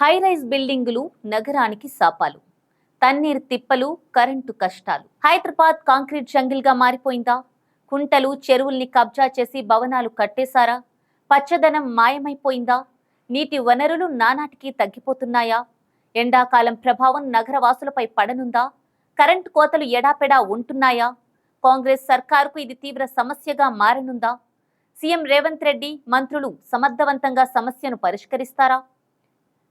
High-rise బిల్డింగులు నగరానికి శాపాలు. తన్నీరు తిప్పలు కరెంటు కష్టాలు. హైదరాబాద్ కాంక్రీట్ జంగిల్గా మారిపోయిందా? కుంటలు చెరువుల్ని కబ్జా చేసి భవనాలు కట్టేశారా? పచ్చదనం మాయమైపోయిందా? నీటి వనరులు నానాటికి తగ్గిపోతున్నాయా? ఎండాకాలం ప్రభావం నగరవాసులపై పడనుందా? కరెంటు కోతలు ఎడాపెడా ఉంటున్నాయా? కాంగ్రెస్ సర్కారుకు ఇది తీవ్ర సమస్యగా మారనుందా? సీఎం రేవంత్ రెడ్డి మంత్రులు సమర్థవంతంగా సమస్యను పరిష్కరిస్తారా?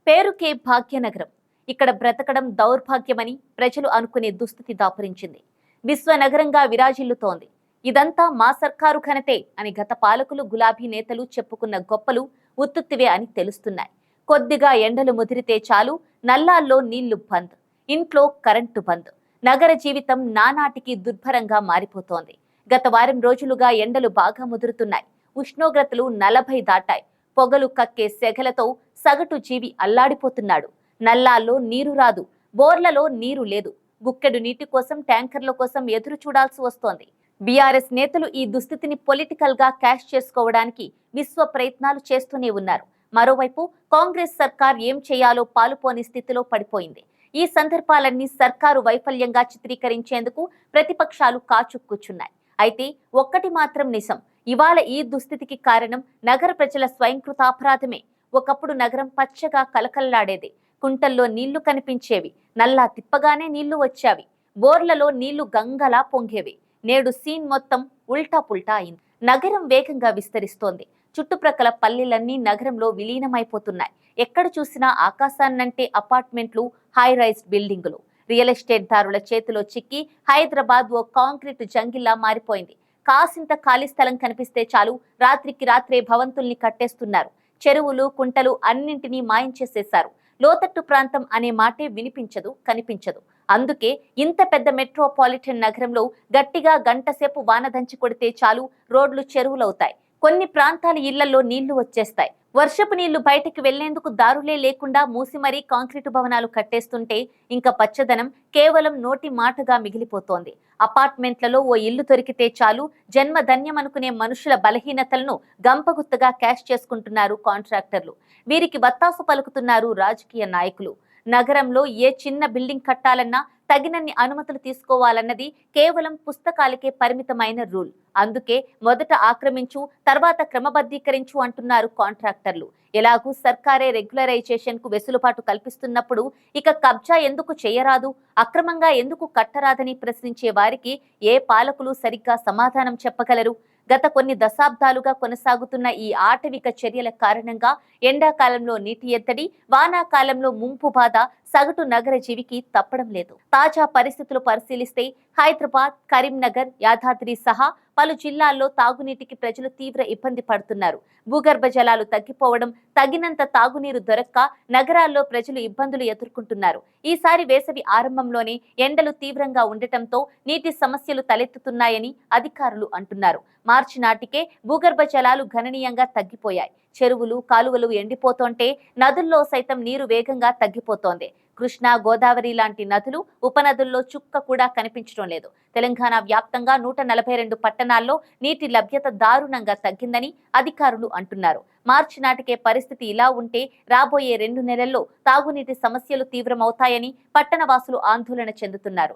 పేరుకే భాగ్యనగరం. ఇక్కడ బ్రతకడం దౌర్భాగ్యమని ప్రజలు అనుకునే దుస్థితి దాపురించింది. విశ్వనగరంగా విరాజిల్లుతోంది. ఇదంతా మా సర్కారు ఘనతే అని గత పాలకులు గులాబీ నేతలు చెప్పుకున్న గొప్పలు ఉత్తుత్తివే అని తెలుస్తున్నాయి. కొద్దిగా ఎండలు ముదిరితే చాలు నల్లాల్లో నీళ్ళు బంద్ ఇంట్లో కరెంటు బంద్. నగర జీవితం నానాటికి దుర్భరంగా మారిపోతోంది. గత వారం రోజులుగా ఎండలు బాగా ముదురుతున్నాయి. ఉష్ణోగ్రతలు నలభై దాటాయి. పొగలు కక్కే సెగలతో సగటు జీవి అల్లాడిపోతున్నాడు. నల్లాల్లో నీరు రాదు. బోర్లలో నీరు లేదు. గుక్కెడు నీటి కోసం ట్యాంకర్ల కోసం ఎదురు చూడాల్సి వస్తోంది. బీఆర్ఎస్ నేతలు ఈ దుస్థితిని పొలిటికల్గా క్యాష్ చేసుకోవడానికి విశ్వ ప్రయత్నాలు చేస్తూనే ఉన్నారు. మరోవైపు కాంగ్రెస్ సర్కార్ ఏం చేయాలో పాలుపోని స్థితిలో పడిపోయింది. ఈ సందర్భాలన్నీ సర్కారు వైఫల్యంగా చిత్రీకరించేందుకు ప్రతిపక్షాలు కాచుక్కుచున్నాయి. అయితే ఒక్కటి మాత్రం నిజం. ఇవాళ ఈ దుస్థితికి కారణం నగర ప్రజల స్వయంకృతాపరాధమే ఒకప్పుడు నగరం పచ్చగా కలకల్లాడేది. కుంటల్లో నీళ్ళు కనిపించేవి. నల్లా తిప్పగానే నీళ్ళు వచ్చావి. బోర్లలో నీళ్ళు గంగలా పొంగేవి. నేడు సీన్ మొత్తం ఉల్టా పుల్టా అయింది. నగరం వేగంగా విస్తరిస్తోంది. చుట్టుప్రక్కల పల్లెలన్నీ నగరంలో విలీనమైపోతున్నాయి. ఎక్కడ చూసినా ఆకాశాన్నంటే అపార్ట్మెంట్లు హై రైజ్ బిల్డింగులు. రియల్ ఎస్టేట్ దారుల చేతిలో చిక్కి హైదరాబాద్ ఓ కాంక్రీట్ జంగిల్లా మారిపోయింది. కాసింత ఖాళీ స్థలం కనిపిస్తే చాలు. రాత్రికి రాత్రే భవంతుల్ని కట్టేస్తున్నారు. చెరువులు కుంటలు అన్నింటినీ మాయం చేసేశారు. లోతట్టు ప్రాంతం అనే మాటే వినిపించదు కనిపించదు. అందుకే ఇంత పెద్ద మెట్రోపాలిటన్ నగరంలో గట్టిగా గంటసేపు వాన దంచి కొడితే చాలు రోడ్లు చెరువులవుతాయి. కొన్ని ప్రాంతాల ఇళ్ళలో నీళ్ళు వచ్చేస్తాయి. వర్షపు నీళ్ళు బయటకు వెళ్ళేందుకు దారులే లేకుండా మూసి మరీ కాంక్రీటు భవనాలు కట్టేస్తుంటే ఇంకా పచ్చదనం కేవలం నోటి మాటగా మిగిలిపోతోంది. అపార్ట్మెంట్లలో ఓ ఇల్లు దొరికితే చాలు జన్మ ధన్యమనుకునే మనుషుల బలహీనతలను గంపగుత్తగా క్యాష్ చేసుకుంటున్నారు కాంట్రాక్టర్లు. వీరికి వత్తాసు పలుకుతున్నారు రాజకీయ నాయకులు. నగరంలో ఏ చిన్న బిల్డింగ్ కట్టాలన్నా తగినన్ని అనుమతులు తీసుకోవాలన్నది కేవలం పుస్తకాలకే పరిమితమైన రూల్. అందుకే మొదట ఆక్రమించు తర్వాత క్రమబద్ధీకరించు అంటున్నారు కాంట్రాక్టర్లు. ఎలాగూ సర్కారే రెగ్యులరైజేషన్కు వెసులుబాటు కల్పిస్తున్నప్పుడు ఇక కబ్జా ఎందుకు చేయరాదు అక్రమంగా ఎందుకు కట్టరాదని ప్రశ్నించే వారికి ఏ పాలకులు సరిగ్గా సమాధానం చెప్పగలరు? గత కొన్ని దశాబ్దాలుగా కొనసాగుతున్న ఈ ఆటవిక చర్యల కారణంగా ఎండాకాలంలో నీటి ఎత్తడి వానాకాలంలో ముంపు బాధ సగటు నగర జీవికి తప్పడం లేదు. తాజా పరిస్థితులు పరిశీలిస్తే హైదరాబాద్ కరీంనగర్ యాదాద్రి సహా పలు జిల్లాల్లో తాగునీటికి ప్రజలు తీవ్ర ఇబ్బంది పడుతున్నారు. భూగర్భ జలాలు తగ్గిపోవడం తగినంత తాగునీరు దొరక్క నగరాల్లో ప్రజలు ఇబ్బందులు ఎదుర్కొంటున్నారు. ఈసారి వేసవి ఆరంభంలోనే ఎండలు తీవ్రంగా ఉండటంతో నీటి సమస్యలు తలెత్తుతున్నాయని అధికారులు అంటున్నారు. మార్చి నాటికే భూగర్భ జలాలు గణనీయంగా తగ్గిపోయాయి. చెరువులు కాలువలు ఎండిపోతుంటే నదుల్లో సైతం నీరు వేగంగా తగ్గిపోతోంది. కృష్ణా గోదావరి లాంటి నదులు ఉపనదుల్లో చుక్క కూడా కనిపించడం లేదు. తెలంగాణ వ్యాప్తంగా నూట నలభై రెండు పట్టణాల్లో నీటి లభ్యత దారుణంగా తగ్గిందని అధికారులు అంటున్నారు. మార్చి నాటికే పరిస్థితి ఇలా ఉంటే రాబోయే రెండు నెలల్లో తాగునీటి సమస్యలు తీవ్రమవుతాయని పట్టణవాసులు ఆందోళన చెందుతున్నారు.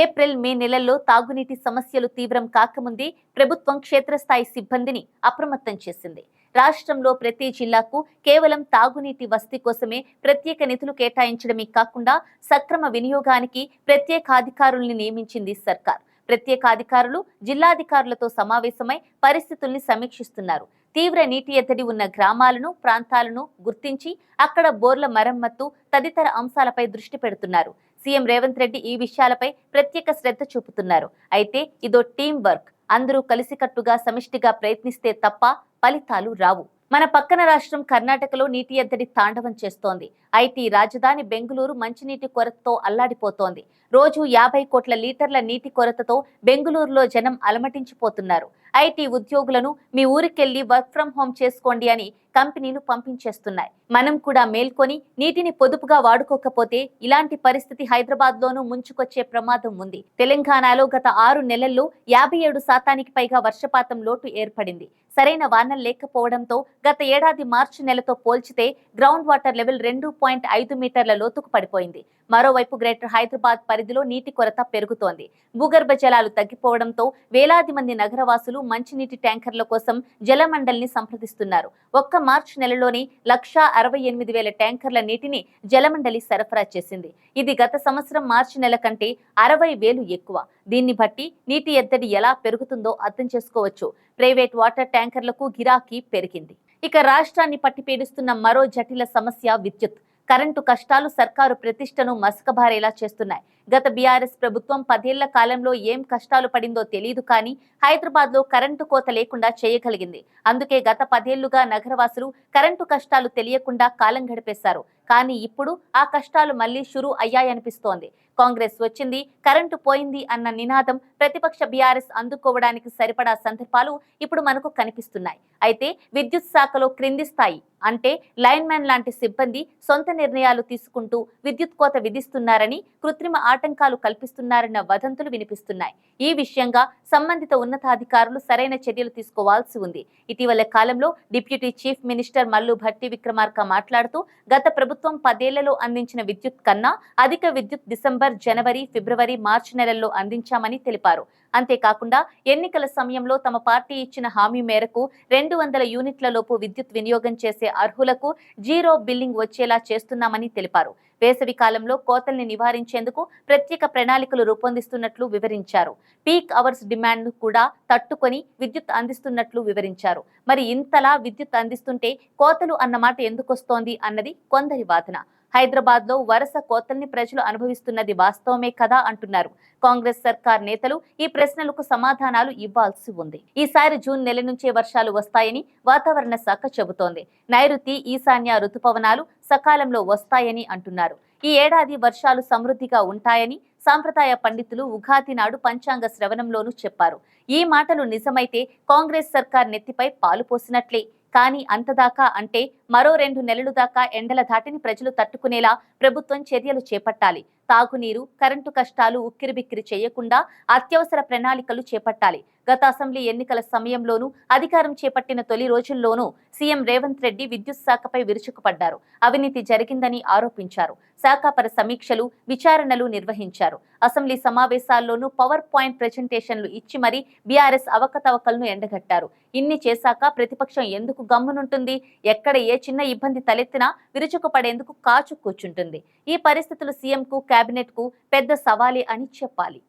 ఏప్రిల్ మే నెలల్లో తాగునీటి సమస్యలు తీవ్రం కాకముందే ప్రభుత్వం క్షేత్రస్థాయి సిబ్బందిని అప్రమత్తం చేసింది. రాష్ట్రంలో ప్రతి జిల్లాకు కేవలం తాగునీటి వసతి కోసమే ప్రత్యేక నిధులు కేటాయించడమే కాకుండా సక్రమ వినియోగానికి ప్రత్యేక అధికారుల్ని నియమించింది సర్కార్. ప్రత్యేక అధికారులు జిల్లాధికారులతో సమావేశమై పరిస్థితుల్ని సమీక్షిస్తున్నారు. తీవ్ర నీటి ఎద్దడి ఉన్న గ్రామాలను ప్రాంతాలను గుర్తించి అక్కడ బోర్ల మరమ్మత్తు తదితర అంశాలపై దృష్టి పెడుతున్నారు. సీఎం రేవంత్ రెడ్డి ఈ విషయాలపై ప్రత్యేక శ్రద్ధ చూపుతున్నారు. అయితే ఇదో టీం వర్క్. అందరూ కలిసికట్టుగా సమిష్టిగా ప్రయత్నిస్తే తప్ప ఫలితాలు రావు. మన పక్కన రాష్ట్రం కర్ణాటకలో నీటి ఎద్దడి తాండవం చేస్తోంది. ఐటీ రాజధాని బెంగుళూరు మంచినీటి కొరతతో అల్లాడిపోతోంది. రోజు యాభై కోట్ల లీటర్ల నీటి కొరతతో బెంగుళూరులో జనం అలమటించిపోతున్నారు. ఐటీ ఉద్యోగులను మీ ఊరికెళ్ళి వర్క్ ఫ్రం హోం చేసుకోండి అని కంపెనీలు పంపించేస్తున్నాయి. మనం కూడా మేల్కొని నీటిని పొదుపుగా వాడుకోకపోతే ఇలాంటి పరిస్థితి హైదరాబాద్ లోనూ ముంచుకొచ్చే ప్రమాదం ఉంది. తెలంగాణలో గత ఆరు నెలల్లో యాభై ఏడు శాతానికి పైగా వర్షపాతం లోటు ఏర్పడింది. సరైన వానలు లేకపోవడంతో గత ఏడాది మార్చి నెలతో పోల్చితే గ్రౌండ్ వాటర్ లెవెల్ రెండు పాయింట్ ఐదు మీటర్ల లోతుకు పడిపోయింది. మరోవైపు గ్రేటర్ హైదరాబాద్ పరిధిలో నీటి కొరత పెరుగుతోంది. భూగర్భ జలాలు తగ్గిపోవడంతో వేలాది మంది నగరవాసులు మంచినీటి ట్యాంకర్ల కోసం జలమండలిని సంప్రదిస్తున్నారు. ఒక్క మార్చి నెలలోని లక్షా అరవై ఎనిమిది వేల ట్యాంకర్ల నీటిని జలమండలి సరఫరా చేసింది. ఇది గత సంవత్సరం మార్చి నెల కంటే అరవై వేలు ఎక్కువ. దీన్ని బట్టి నీటి ఎద్దడి ఎలా పెరుగుతుందో అర్థం చేసుకోవచ్చు. ప్రైవేట్ వాటర్ ట్యాంకర్లకు గిరాకీ పెరిగింది. ఇక రాష్ట్రాన్ని పట్టిపీడిస్తున్న మరో జటిల సమస్య విద్యుత్. కరెంటు కష్టాలు సర్కారు ప్రతిష్టను మసకబారేలా చేస్తున్నాయి. గత బీఆర్ఎస్ ప్రభుత్వం పదేళ్ళ కాలంలో ఏం కష్టాలు పడిందో తెలియదు కానీ హైదరాబాద్లో కరెంటు కోత లేకుండా చేయగలిగింది. అందుకే గత పదేళ్ళుగా నగరవాసులు కరెంటు కష్టాలు తెలియకుండా కాలం గడిపేశారు. కానీ ఇప్పుడు ఆ కష్టాలు మళ్ళీ షురు అయ్యాయనిపిస్తోంది. కాంగ్రెస్ వచ్చింది కరెంటు పోయింది అన్న నినాదం ప్రతిపక్ష బీఆర్ఎస్ అందుకోవడానికి సరిపడా సందర్భాలు ఇప్పుడు మనకు కనిపిస్తున్నాయి. అయితే విద్యుత్ శాఖలో క్రింది స్థాయి అంటే లైన్ మ్యాన్ లాంటి సిబ్బంది సొంత నిర్ణయాలు తీసుకుంటూ విద్యుత్ కోత విధిస్తున్నారని కృత్రిమ ఆటంకాలు కల్పిస్తున్నారన్న వదంతులు వినిపిస్తున్నాయి. ఈ విషయంగా సంబంధిత ఉన్నతాధికారులు సరైన చర్యలు తీసుకోవాల్సి ఉంది. ఇటీవల కాలంలో deputy chief minister Mallu Bhatti Vikramarka మాట్లాడుతూ గత ప్రభుత్వం పదేళ్ళలో అందించిన విద్యుత్ కన్నా అధిక విద్యుత్ డిసెంబర్ జనవరి ఫిబ్రవరి మార్చి నెలల్లో అందించామని తెలిపారు. అంతేకాకుండా ఎన్నికల సమయంలో తమ పార్టీ ఇచ్చిన హామీ మేరకు రెండు వందల యూనిట్ల లోపు విద్యుత్ వినియోగం చేసే అర్హులకు జీరో బిల్లింగ్ వచ్చేలా చేస్తున్నామని తెలిపారు. వేసవి కాలంలో కోతల్ని నివారించేందుకు ప్రత్యేక ప్రణాళికలు రూపొందిస్తున్నట్లు వివరించారు. పీక్ అవర్స్ డిమాండ్ను కూడా తట్టుకొని విద్యుత్ అందిస్తున్నట్లు వివరించారు. మరి ఇంతలా విద్యుత్ అందిస్తుంటే కోతలు అన్నమాట ఎందుకొస్తోంది అన్నది కొందరి వాదన. హైదరాబాద్లో వరుస కోతల్ని ప్రజలు అనుభవిస్తున్నది వాస్తవమే కదా అంటున్నారు. కాంగ్రెస్ సర్కార్ నేతలు ఈ ప్రశ్నలకు సమాధానాలు ఇవ్వాల్సి ఉంది. ఈసారి జూన్ నెల నుంచే వర్షాలు వస్తాయని వాతావరణ శాఖ చెబుతోంది. నైరుతి ఈశాన్య రుతుపవనాలు సకాలంలో వస్తాయని అంటున్నారు. ఈ ఏడాది వర్షాలు సమృద్ధిగా ఉంటాయని సాంప్రదాయ పండితులు ఉగాది నాడు పంచాంగ శ్రవణంలోనూ చెప్పారు. ఈ మాటలు నిజమైతే కాంగ్రెస్ సర్కార్ నెత్తిపై పాలు పోసినట్లే. కానీ అంతదాకా అంటే మరో రెండు నెలలు దాకా ఎండల ధాటిని ప్రజలు తట్టుకునేలా ప్రభుత్వం చర్యలు చేపట్టాలి. తాగునీరు కరెంటు కష్టాలు ఉక్కిరిబిక్కిరి చేయకుండా అత్యవసర ప్రణాళికలు చేపట్టాలి. గత అసెంబ్లీ ఎన్నికల సమయంలోనూ అధికారం చేపట్టిన తొలి రోజుల్లోనూ సీఎం రేవంత్ రెడ్డి విద్యుత్ శాఖపై విరుచుకుపడ్డారు. అవినీతి జరిగిందని ఆరోపించారు. శాఖాపర సమీక్షలు విచారణలు నిర్వహించారు. అసెంబ్లీ సమావేశాల్లోనూ పవర్ పాయింట్ ప్రెజెంటేషన్లు ఇచ్చి మరీ బీఆర్ఎస్ అవకతవకలను ఎండగట్టారు. ఇన్ని చేశాక ప్రతిపక్షం ఎందుకు గమ్మునుంటుంది? ఎక్కడ ఏ చిన్న ఇబ్బంది తలెత్తినా విరుచుకుపడేందుకు కాచు కూర్చుంటుంది ఈ పరిస్థితులు సీఎంకు కేబినెట్కు పెద్ద సవాలే అని చెప్పాలి.